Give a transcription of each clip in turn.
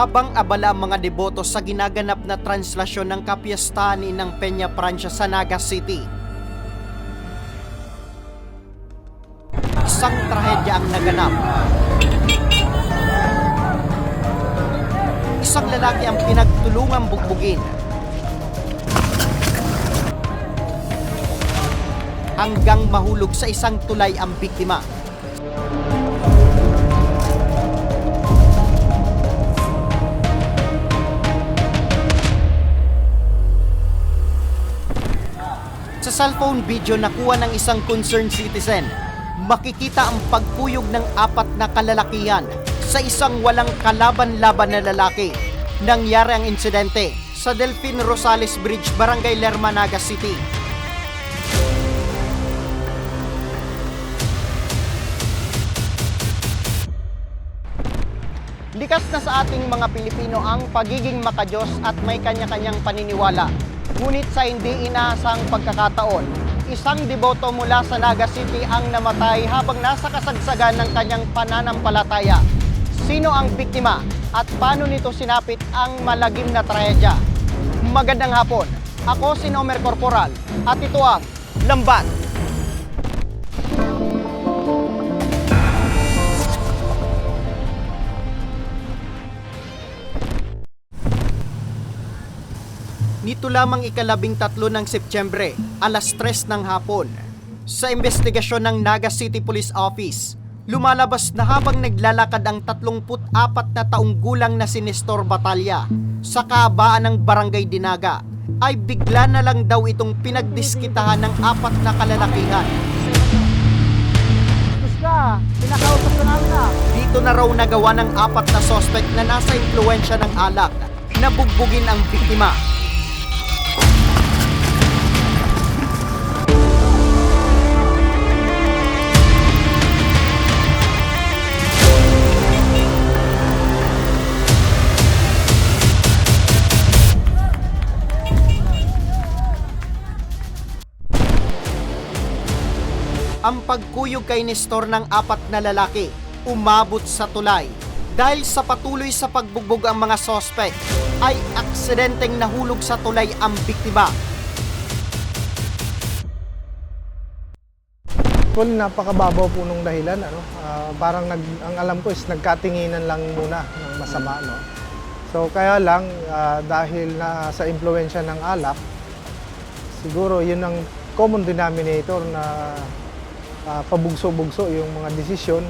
Habang abala ang mga deboto sa ginaganap na translasyon ng kapiestahan ni ng Peña Francia sa Naga City. Isang trahedya ang naganap. Isang lalaki ang pinagtulungang bugbugin. Hanggang mahulog sa isang tulay ang biktima. Sa cellphone video nakuha ng isang concerned citizen, makikita ang pagpuyog ng apat na kalalakihan sa isang walang kalaban-laban na lalaki. Nangyari ang insidente sa Delfin Rosales Bridge, Barangay Lerma, Naga City. Likas na sa ating mga Pilipino ang pagiging makajos at may kanya-kanyang paniniwala. Ngunit sa hindi inaasang pagkakataon, isang deboto mula sa Naga City ang namatay habang nasa kasagsagan ng kanyang pananampalataya. Sino ang biktima at paano nito sinapit ang malagim na trahedya? Magandang hapon. Ako si Nomer Corporal at ito ang Lambat. Nito lamang ikalabing tatlo ng Setyembre, alas 3 ng hapon. Sa investigasyon ng Naga City Police Office, lumalabas na habang naglalakad ang 34 na taong gulang na si Nestor Batalya sa kaabaan ng Barangay Dinaga, ay bigla na lang daw itong pinagdiskitahan ng apat na kalalakihan. ka, pinakausap ko namin ah. Dito na raw nagawa ng apat na sospek na nasa impluensya ng alak na bugbugin ang biktima. Ang pagkuyog kay Nestor ng apat na lalaki umabot sa tulay. Dahil sa patuloy sa pagbugbog ang mga sospek, ay aksidenteng nahulog sa tulay ang biktima. Actually, napakababaw po nung dahilan. Ano? Ah, parang nag, ang alam ko is nagkatinginan lang muna ng masama. No? So kaya lang, ah, dahil na sa impluensya ng alak, siguro yun ang common denominator na ah, pabugso-bugso yung mga desisyon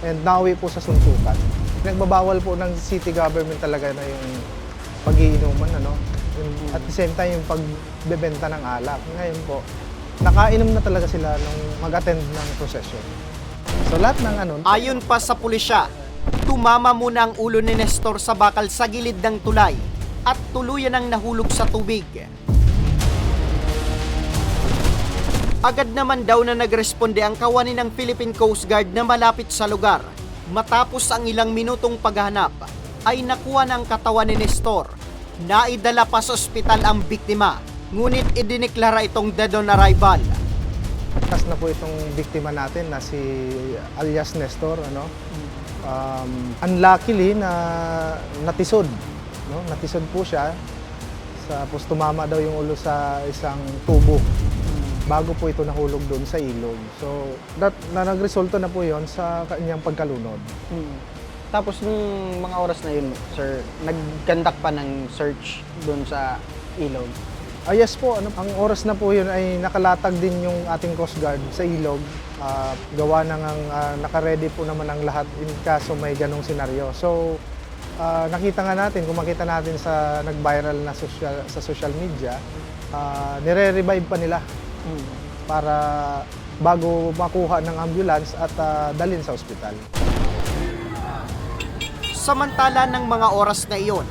and nawi po sa suntukan. Nagbabawal po ng city government talaga na yung pag-iinuman, ano? Yung- At the same time, yung pagbebenta ng alak. Ngayon po, nakainom na talaga sila nung mag-attend ng procession. So lahat ng ano, Ayon pa sa pulisya, tumama muna ang ulo ni Nestor sa bakal sa gilid ng tulay at tuluyan ang nahulog sa tubig. Agad naman daw na nagresponde ang kawani ng Philippine Coast Guard na malapit sa lugar. Matapos ang ilang minutong paghahanap, ay nakuha ng katawan ni Nestor. Naidala pa sa ospital ang biktima, ngunit idineklara itong dead on arrival. tas na po itong biktima natin na si alias Nestor, ano? Um, unluckily na natisod, no? Natisod po siya. Tapos tumama daw yung ulo sa isang tubo bago po ito nahulog doon sa ilog. So, that, na nagresulta na po yon sa kanyang pagkalunod. Hmm. Tapos nung mga oras na yun, sir, nag-conduct pa ng search doon sa ilog. Ah, yes po, ano, ang oras na po yun ay nakalatag din yung ating Coast Guard sa ilog. Ah, gawa na ng naka-ready po naman ang lahat in kaso may ganong senaryo. So, ah, nakita nga natin, kung makita natin sa nag-viral na social, sa social media, ah, nire-revive pa nila Para bago makuha ng ambulance at ah, dalhin sa ospital. Samantala ng mga oras na iyon,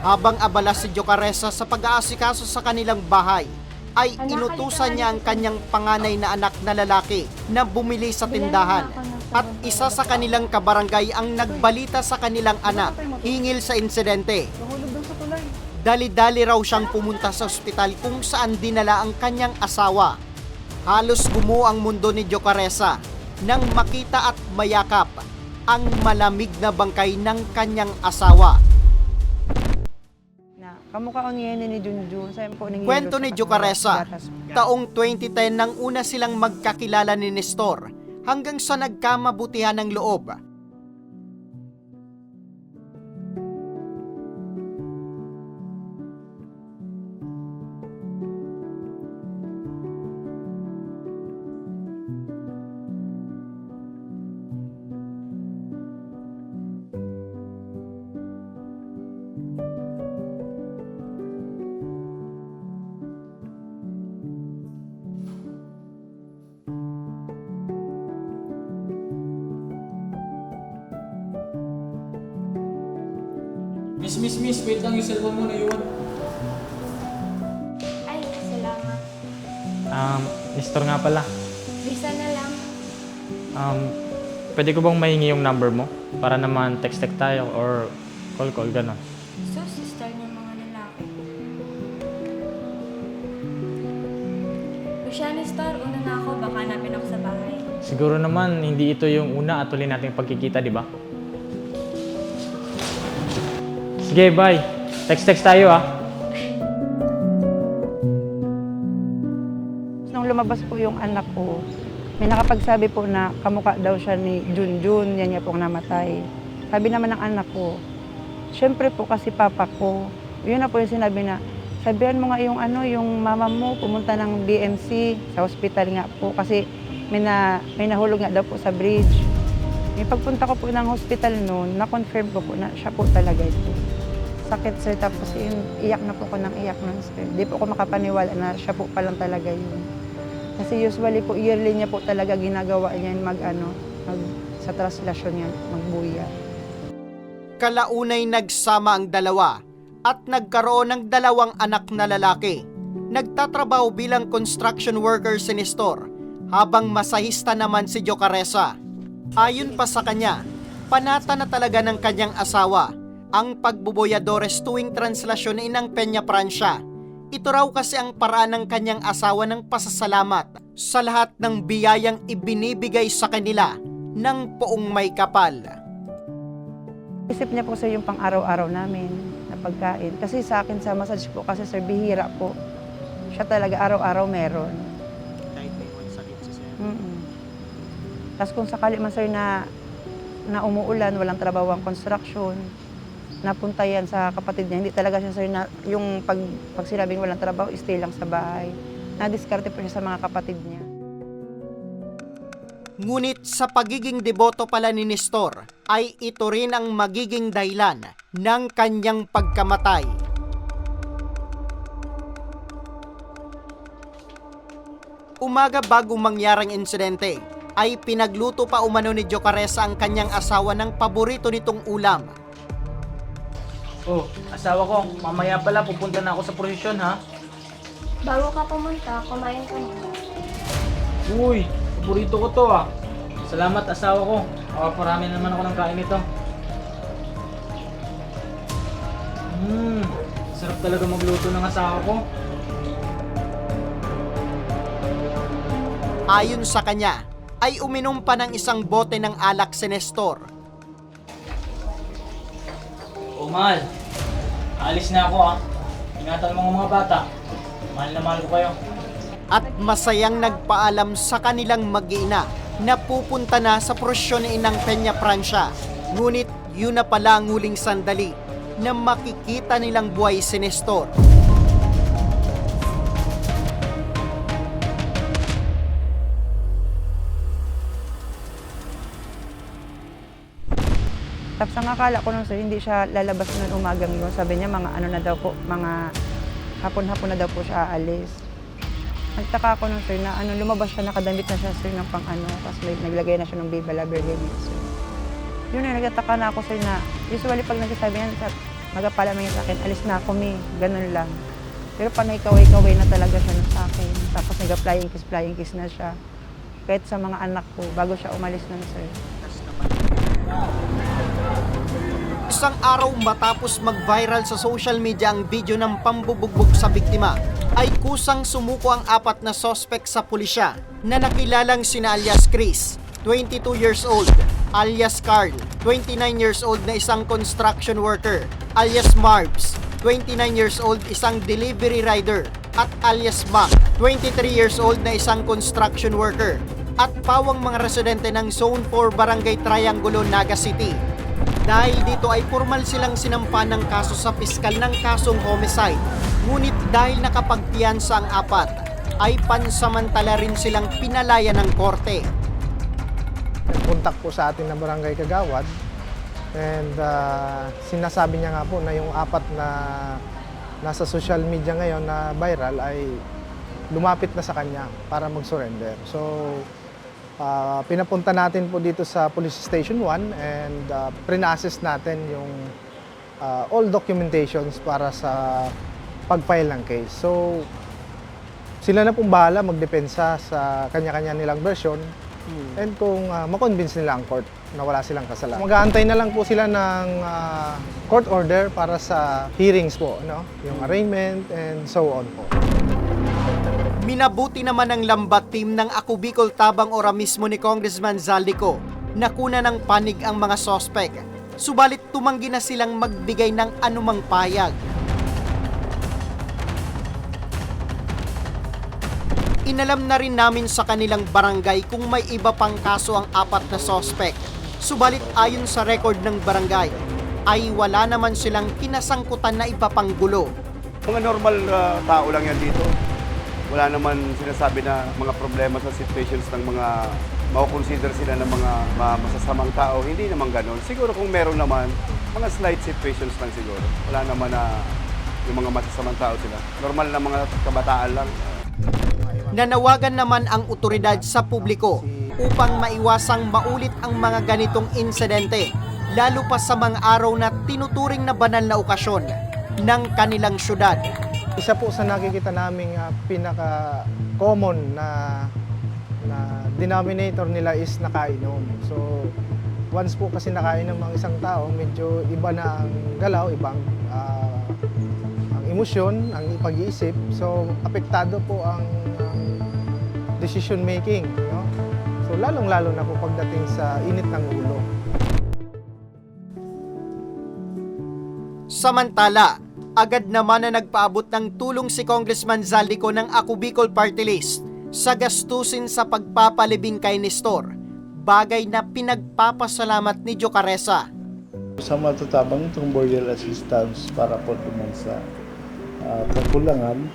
habang abala si Jocaresa sa pag-aasikaso sa kanilang bahay, ay inutusan niya ang kanyang panganay na anak na lalaki na bumili sa tindahan. At isa sa kanilang kabarangay ang nagbalita sa kanilang anak hingil sa insidente. Dali-dali raw siyang pumunta sa ospital kung saan dinala ang kanyang asawa. Halos gumuo ang mundo ni Jocaresa nang makita at mayakap ang malamig na bangkay ng kanyang asawa Kamukha niya ni Junjun. Po, Kwento ni Jocaresa, taong 2010 nang una silang magkakilala ni Nestor hanggang sa nagkamabutihan ng loob. Miss, miss, miss, wait lang yung cellphone mo na iwan. Ay, salamat. Um, Nestor nga pala. Visa na lang. Um, pwede ko bang mahingi yung number mo? Para naman text-text tayo or call-call, gano'n. So, sister niya mga lalaki. Luciano Star, una na ako. Baka hanapin ako sa bahay. Siguro naman, hindi ito yung una at huli nating pagkikita, di ba? Sige, bye. Text-text tayo, ah. Nung lumabas po yung anak ko, may nakapagsabi po na kamukha daw siya ni Junjun, yan niya pong namatay. Sabi naman ng anak ko, syempre po kasi papa ko, yun na po yung sinabi na, sabihan mo nga yung ano, yung mama mo pumunta ng BMC sa hospital nga po kasi may, na, may nahulog nga daw po sa bridge. May pagpunta ko po ng hospital noon, na-confirm ko po na siya po talaga ito. Sakit sir, tapos yun, iyak na po ako ng iyak nun sir. Di po ako makapaniwala na siya po palang talaga yun. Kasi usually po, yearly niya po talaga ginagawa niya mag ano, mag, sa translasyon niya, magbuya. Kalaunay nagsama ang dalawa at nagkaroon ng dalawang anak na lalaki. Nagtatrabaho bilang construction worker si Nestor habang masahista naman si Jocaresa. Ayon pa sa kanya, panata na talaga ng kanyang asawa ang pagbuboyadores tuwing translasyon ni Inang Peña Francia. Ito raw kasi ang paraan ng kanyang asawa ng pasasalamat sa lahat ng biyayang ibinibigay sa kanila ng poong may kapal. Isip niya po sir yung pang araw-araw namin na pagkain. Kasi sa akin sa massage po, kasi sir, bihira po. Siya talaga araw-araw meron. Kahit may sakit si Sir. mm Tapos kung sakali man sir na, na umuulan, walang trabaho ang construction, napunta yan sa kapatid niya. Hindi talaga siya sir na yung pag, pag sinabing walang trabaho, stay lang sa bahay. Nadiskarte po siya sa mga kapatid niya. Ngunit sa pagiging deboto pala ni Nestor ay ito rin ang magiging dahilan ng kanyang pagkamatay. Umaga bago mangyarang insidente ay pinagluto pa umano ni Jocaresa ang kanyang asawa ng paborito nitong ulam. Oh, asawa ko, mamaya pala pupunta na ako sa prosesyon ha. Bago ka pumunta, kumain ka muna. Uy, paborito ko to ah. Salamat asawa ko. Makaparami naman ako ng kain nito. Hmm, sarap talaga magluto ng asawa ko. Ayon sa kanya, ay uminom pa ng isang bote ng alak si Nestor. Mahal. Alis na ako ah. Ingatan mo mga bata. Mahal na mahal ko kayo. at masayang nagpaalam sa kanilang mag-iina na pupunta na sa prosyon ni Inang Peña Francia. Ngunit yun na pala ang huling sandali na makikita nilang buhay si Nestor. Tapos ang akala ko nun sir, hindi siya lalabas nun umagang yun. Sabi niya mga ano na daw po, mga hapon-hapon na daw po siya aalis. Nagtaka ako nun sir na ano, lumabas siya, nakadamit na siya sir ng pang ano, tapos may- naglagay na siya ng Viva La Virgen sir. Yun na, nagtataka na ako sir na, usually pag nagsasabi yan, magapala man yan sa akin, alis na ako mi, ganun lang. Pero panay kaway-kaway na talaga siya nun sa akin. Tapos nag-flying kiss, flying kiss na siya. Kahit sa mga anak ko, bago siya umalis nun sir. Isang araw matapos mag-viral sa social media ang video ng pambubugbog sa biktima, ay kusang sumuko ang apat na sospek sa pulisya na nakilalang sina alias Chris, 22 years old, alias Carl, 29 years old na isang construction worker, alias Marbs, 29 years old isang delivery rider, at alias Mac, 23 years old na isang construction worker, at pawang mga residente ng Zone 4 Barangay Triangulo, Naga City. Dahil dito ay formal silang sinampa ng kaso sa piskal ng kasong homicide. Ngunit dahil nakapagpiyansa ang apat, ay pansamantala rin silang pinalaya ng korte. Contact po sa atin ng Barangay Kagawad and ah, sinasabi niya nga po na yung apat na nasa social media ngayon na viral ay lumapit na sa kanya para mag-surrender. So, ah, pinapunta natin po dito sa Police Station 1 and uh, pre-assess natin yung ah, all documentations para sa pag-file ng case. So, sila na pong bahala magdepensa sa kanya-kanya nilang version and kung uh, makonvince nila ang court na wala silang kasalanan. Mag-aantay na lang po sila ng ah, court order para sa hearings po, no? yung arraignment and so on po. Minabuti naman ng lambat team ng Ako Bicol Tabang Ora mismo ni Congressman Zaldico na kuna ng panig ang mga sospek. Subalit tumanggi na silang magbigay ng anumang payag. Inalam na rin namin sa kanilang barangay kung may iba pang kaso ang apat na sospek. Subalit ayon sa record ng barangay, ay wala naman silang kinasangkutan na iba pang gulo. Mga normal uh, tao lang yan dito. Wala naman sinasabi na mga problema sa situations ng mga maukonsider sila ng mga ma- masasamang tao. Hindi naman ganun. Siguro kung meron naman, mga slight situations lang siguro. Wala naman na yung mga masasamang tao sila. Normal na mga kabataan lang. Nanawagan naman ang otoridad sa publiko upang maiwasang maulit ang mga ganitong insidente, lalo pa sa mga araw na tinuturing na banal na okasyon ng kanilang syudad. Isa po sa nakikita naming ah, pinaka-common na, na denominator nila is nakainom. So, once po kasi nakainom ang isang tao, medyo iba na ang galaw, ibang ah, ang emosyon, ang pag-iisip. So, apektado po ang decision making. No? So, lalong-lalo na po pagdating sa init ng ulo. Samantala, agad naman na nagpaabot ng tulong si Congressman Zaldico ng Ako Bicol Party List sa gastusin sa pagpapalibing kay Nestor, bagay na pinagpapasalamat ni Jocaresa. sa matatabang itong burial assistance para po naman sa ah, kakulangan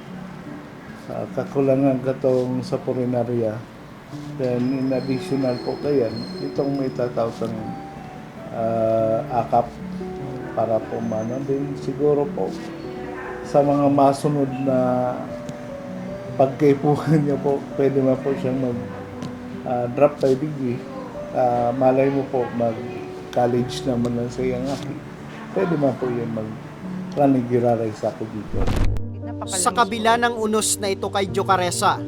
sa kakulangan katong sa purinarya then in additional po kayan itong may tatawsang uh, akap para po mano din siguro po sa mga masunod na pagkaipuhan niya po pwede man po siyang mag ah, drop by degree Ah, malay mo po mag college naman lang sa iyang aki. Pwede man po yun mag ranigiraray sa ako dito. Sa kabila ng unos na ito kay Jocaresa,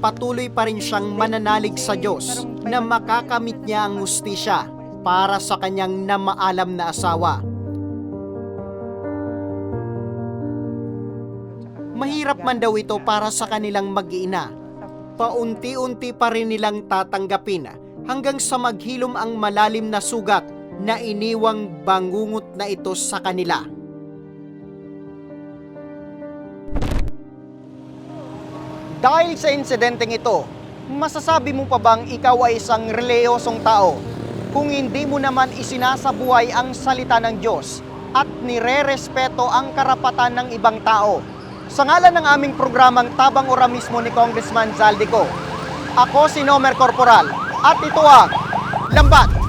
patuloy pa rin siyang mananalig sa Diyos na makakamit niya ang ustisya para sa kanyang namaalam na asawa. Mahirap man daw ito para sa kanilang mag-iina. Paunti-unti pa rin nilang tatanggapin hanggang sa maghilom ang malalim na sugat na iniwang bangungot na ito sa kanila. Dahil sa insidenteng ito, masasabi mo pa bang ikaw ay isang reliyosong tao kung hindi mo naman isinasabuhay ang salita ng Diyos at nire-respeto ang karapatan ng ibang tao? Sa ngalan ng aming programang Tabang Ora mismo ni Congressman Zaldico, ako si Nomer Corporal at ito ang Lambat